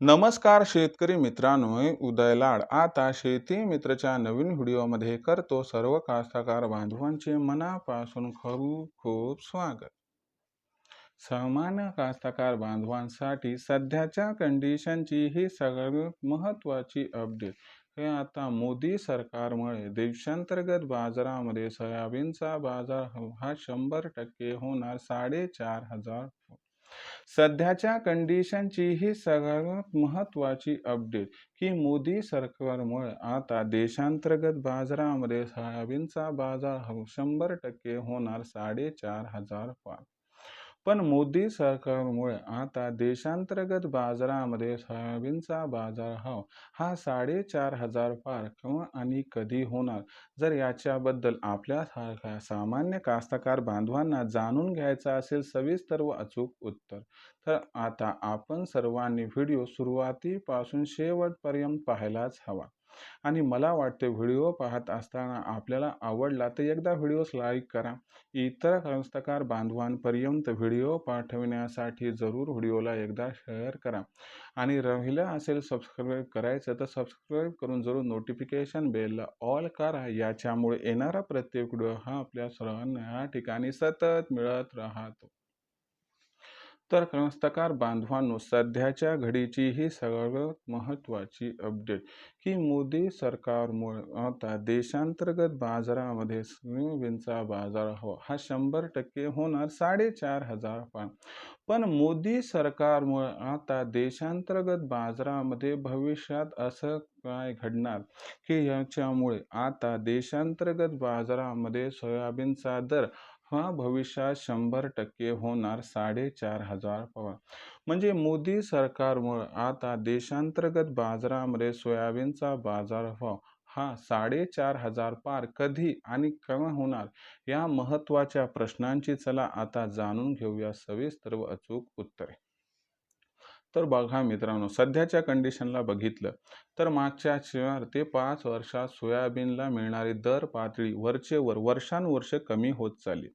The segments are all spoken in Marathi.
नमस्कार शेतकरी मित्रांनो उदयलाड उदय लाड. आता शेती मित्रच्या नवीन व्हिडिओमध्ये करतो सर्व कास्तकार बांधवांचे मनापासून खूप खूप स्वागत. सामान्य कास्तकार बांधवांसाठी सध्याच्या कंडिशनची ही सगळ्यात महत्त्वाची अपडेट हे आता मोदी सरकारमुळे देशांतर्गत बाजारामध्ये सोयाबीनचा बाजार हा शंभर टक्के होणार साडेचार हजार सध्याच्या कंडिशनची ही सगळ्यात महत्त्वाची अपडेट की मोदी सरकारमुळे आता देशांतर्गत बाजारामध्ये सोयाबीनचा बाजार हो शंभर टक्के होणार साडेचार हजार पार. पण मोदी सरकारमुळे आता देशांतर्गत बाजारामध्ये सोयाबीनचा बाजारभाव हा साडेचार हजार पार किंवा आणि कधी होणार? जर याच्याबद्दल आपल्यासारख्या सामान्य कास्तकार बांधवांना जाणून घ्यायचा असेल सविस्तर व अचूक उत्तर तर आता आपण सर्वांनी व्हिडिओ सुरुवातीपासून शेवटपर्यंत पाहायलाच हवा. आणि मला वाटते व्हिडिओ पाहत असताना आपल्याला आवडला तर एकदा व्हिडिओस लाईक करा. इतर कास्तकार बांधवांपर्यंत व्हिडिओ पाठवण्यासाठी जरूर व्हिडिओला एकदा शेअर करा. आणि राहिलं असेल सबस्क्राईब करायचं तर सबस्क्राईब करून जरूर नोटिफिकेशन बेलला ऑल करा. याच्यामुळे येणारा प्रत्येक व्हिडिओ हा आपल्या सर्वांना या ठिकाणी सतत मिळत राहतो. तर कास्तकार बांधवांनो सध्याच्या घडीची ही सगळ्यात महत्त्वाची अपडेट की मोदी सरकारमुळे आता देशांतर्गत बाजारामध्ये सोयाबीनचा बाजार हवा हा शंभर टक्के होणार साडेचार हजार पान. पण मोदी सरकारमुळे आता देशांतर्गत बाजारामध्ये भविष्यात असं काय घडणार की याच्यामुळे आता देशांतर्गत बाजारामध्ये सोयाबीनचा दर हा भविष्यात शंभर टक्के होणार साडेचार हजार पवार. म्हणजे मोदी सरकारमुळे आता देशांतर्गत बाजारामध्ये सोयाबीनचा बाजारभाव हा साडेचार हजार पार कधी आणि केव्हा होणार या महत्त्वाच्या प्रश्नांची चला आता जाणून घेऊया सविस्तर व अचूक उत्तरे. तर बघा मित्रांनो सध्याच्या कंडिशनला बघितलं तर मागच्या चार ते पाच वर्षात सोयाबीनला मिळणारी दर पातळी वरचे वर वर्षानुवर्ष कमी होत चालली.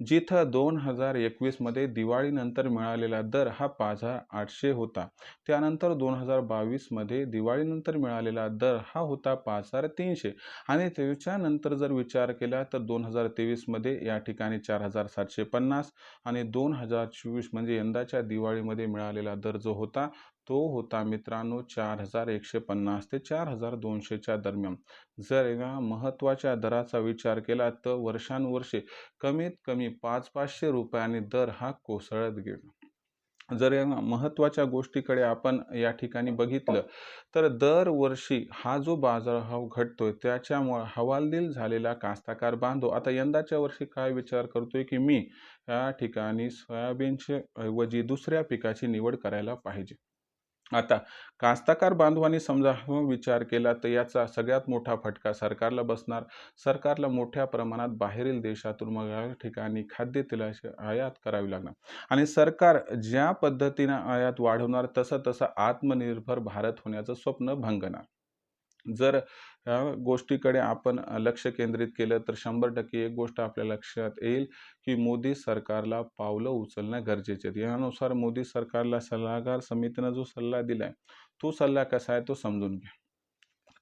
जिथं दोन हजार एकवीसमध्ये दिवाळीनंतर मिळालेला दर हा पाच हजार आठशे होता. त्यानंतर दोन हजार बावीसमध्ये दिवाळीनंतर मिळालेला दर हा होता पाच हजार तीनशे. आणि त्याच्यानंतर जर विचार केला तर दोन हजार तेवीसमध्ये या ठिकाणी चार हजार सातशे पन्नास आणि दोन हजार चोवीस म्हणजे यंदाच्या दिवाळीमध्ये मिळालेला दर जो होता तो होता मित्रांनो चार हजार एकशे पन्नास ते चार हजार दोनशेच्या दरम्यान. जर या महत्त्वाच्या दराचा विचार केला तर वर्षानुवर्षे कमीत कमी पाच पाचशे रुपयांनी दर हा कोसळत गेला. जर या महत्त्वाच्या गोष्टीकडे आपण या ठिकाणी बघितलं तर दरवर्षी हा जो बाजारभाव घटतोय त्याच्यामुळे हवालदिल झालेला कास्ताकार बांधव आता यंदाच्या वर्षी काय विचार करतोय की मी या ठिकाणी सोयाबीनचे ऐवजी दुसऱ्या पिकाची निवड करायला पाहिजे. आता कास्तकार बांधवांनी समजा विचार केला तर याचा सगळ्यात मोठा फटका सरकारला बसणार. सरकारला मोठ्या प्रमाणात बाहेरील देशातून मग या ठिकाणी खाद्यतेलाची आयात करावी लागणार. आणि सरकार ज्या पद्धतीनं आयात वाढवणार तसं तसं आत्मनिर्भर भारत होण्याचं स्वप्न भंगणार. जर ह्या गोष्टीकडे आपण लक्ष केंद्रित केलं तर शंभर टक्के एक गोष्ट आपल्या लक्षात येईल की मोदी सरकारला पावलं उचलणं गरजेचे आहे यानुसार मोदी सरकारला सल्लागार समितीनं जो सल्ला दिला आहे तो सल्ला कसा आहे तो समजून घ्या.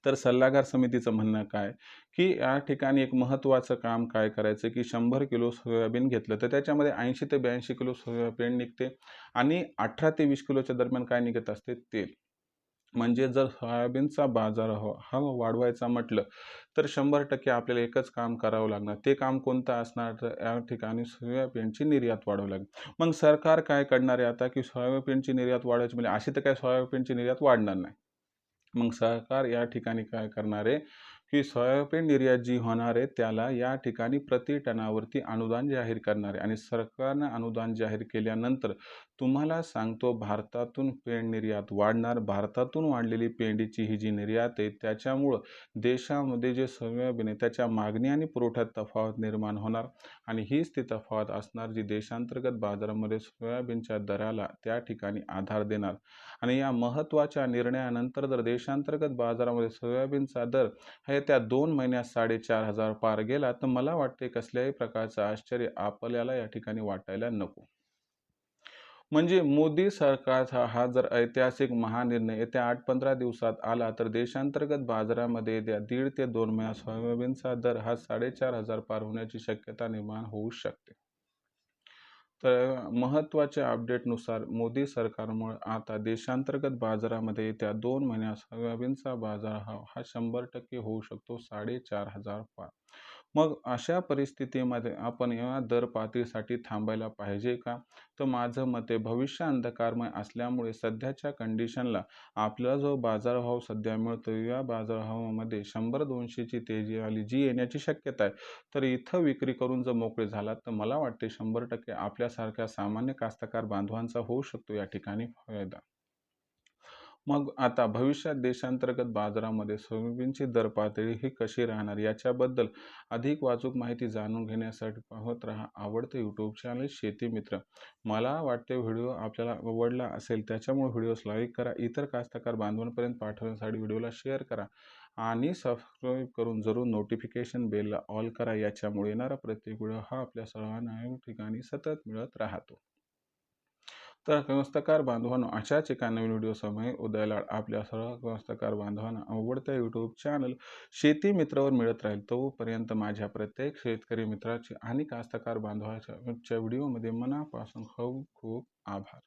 तर सल्लागार समितीचं म्हणणं काय? की या ठिकाणी एक महत्त्वाचं काम काय करायचं? की शंभर किलो सोयाबीन घेतलं तर त्याच्यामध्ये ऐंशी ते ब्याऐंशी किलो सोयाबीन निघते आणि अठरा ते वीस किलोच्या दरम्यान काय निघत असते? तेल. म्हणजे जर सोयाबीनचा बाजार हो हा वाढवायचा म्हटलं तर शंभर टक्के आपल्याला एकच काम करावं लागणार. ते काम कोणतं असणार? तर या ठिकाणी सोयाबीनची निर्यात वाढवू लागेल. मग सरकार काय करणार आहे आता? की सोयाबीनची निर्यात वाढवायची म्हणजे अशी तर काय सोयाबीनची निर्यात वाढणार नाही. मग सरकार या ठिकाणी काय करणार आहे? की सोयाबीन निर्यात जी होणार आहे त्याला या ठिकाणी प्रति टनावरती अनुदान जाहीर करणार आहे. आणि सरकारनं अनुदान जाहीर केल्यानंतर तुम्हाला सांगतो भारतातून पेंड निर्यात वाढणार. भारतातून वाढलेली पेंडीची ही जी निर्यात आहे त्याच्यामुळं देशामध्ये जे सोयाबीन आहे त्याच्या मागणी आणि पुरवठ्यात तफावत निर्माण होणार. आणि हीच ती तफावत असणार जी देशांतर्गत बाजारामध्ये सोयाबीनच्या दराला त्या ठिकाणी आधार देणार. आणि या महत्त्वाच्या निर्णयानंतर जर देशांतर्गत बाजारामध्ये सोयाबीनचा दर हे त्या दोन महिन्यात साडेचार हजार पार गेला तर मला वाटते कसल्याही प्रकारचं आश्चर्य आपल्याला या ठिकाणी वाटायला नको. म्हणजे मोदी सरकारचा हा जर ऐतिहासिक महानिर्णय येत्या आठ पंधरा दिवसात आला तर देशांतर्गत बाजारामध्ये येत्या दीड ते दोन महिन्यात सोयाबीनचा दर हा साडेचार हजार पार होण्याची शक्यता निर्माण होऊ शकते. तर महत्त्वाच्या अपडेटनुसार मोदी सरकारमुळे आता देशांतर्गत बाजारामध्ये येत्या दोन महिन्यात सोयाबीनचा बाजार हा शंभर टक्के होऊ शकतो साडेचार हजार पार. मग अशा परिस्थितीमध्ये आपण या दर पातळीसाठी थांबायला पाहिजे का? तर माझं मत आहे भविष्य अंधकारमय असल्यामुळे सध्याच्या कंडिशनला आपला जो बाजारभाव सध्या मिळतो या बाजारभावामध्ये शंभर दोनशेची तेजी आली जी येण्याची शक्यता आहे तर इथं विक्री करून जर मोकळे झाला तर मला वाटते शंभर टक्के आपल्यासारख्या सामान्य कास्तकार बांधवांचा होऊ शकतो या ठिकाणी फायदा. मग आता भविष्यात देशांतर्गत बाजारामध्ये सोयाबीनची दर पातळी ही कशी राहणार याच्याबद्दल अधिक वाचूक माहिती जाणून घेण्यासाठी पाहत राहा आवडते यूट्यूब चॅनल शेती मित्र. मला वाटते व्हिडिओ आपल्याला आवडला असेल त्याच्यामुळे व्हिडिओस लाईक करा इतर कास्तकार बांधवांपर्यंत पाठवण्यासाठी व्हिडिओला शेअर करा आणि सबस्क्राईब करून जरूर नोटिफिकेशन बेलला ऑल करा याच्यामुळे येणारा प्रत्येक व्हिडिओ हा आपल्या सर्वांना ठिकाणी सतत मिळत राहतो. तर कास्तकार बांधवांनो अशाच एका नवीन व्हिडिओ समय उदयलाड आपल्या सर्व कास्तकार बांधवांना आवडत्या यूट्यूब चॅनल शेती मित्रावर मिळत राहील. तोपर्यंत माझ्या प्रत्येक शेतकरी मित्राचे आणि कास्तकार बांधवाच्या व्हिडिओमध्ये मनापासून खूप खूप आभार.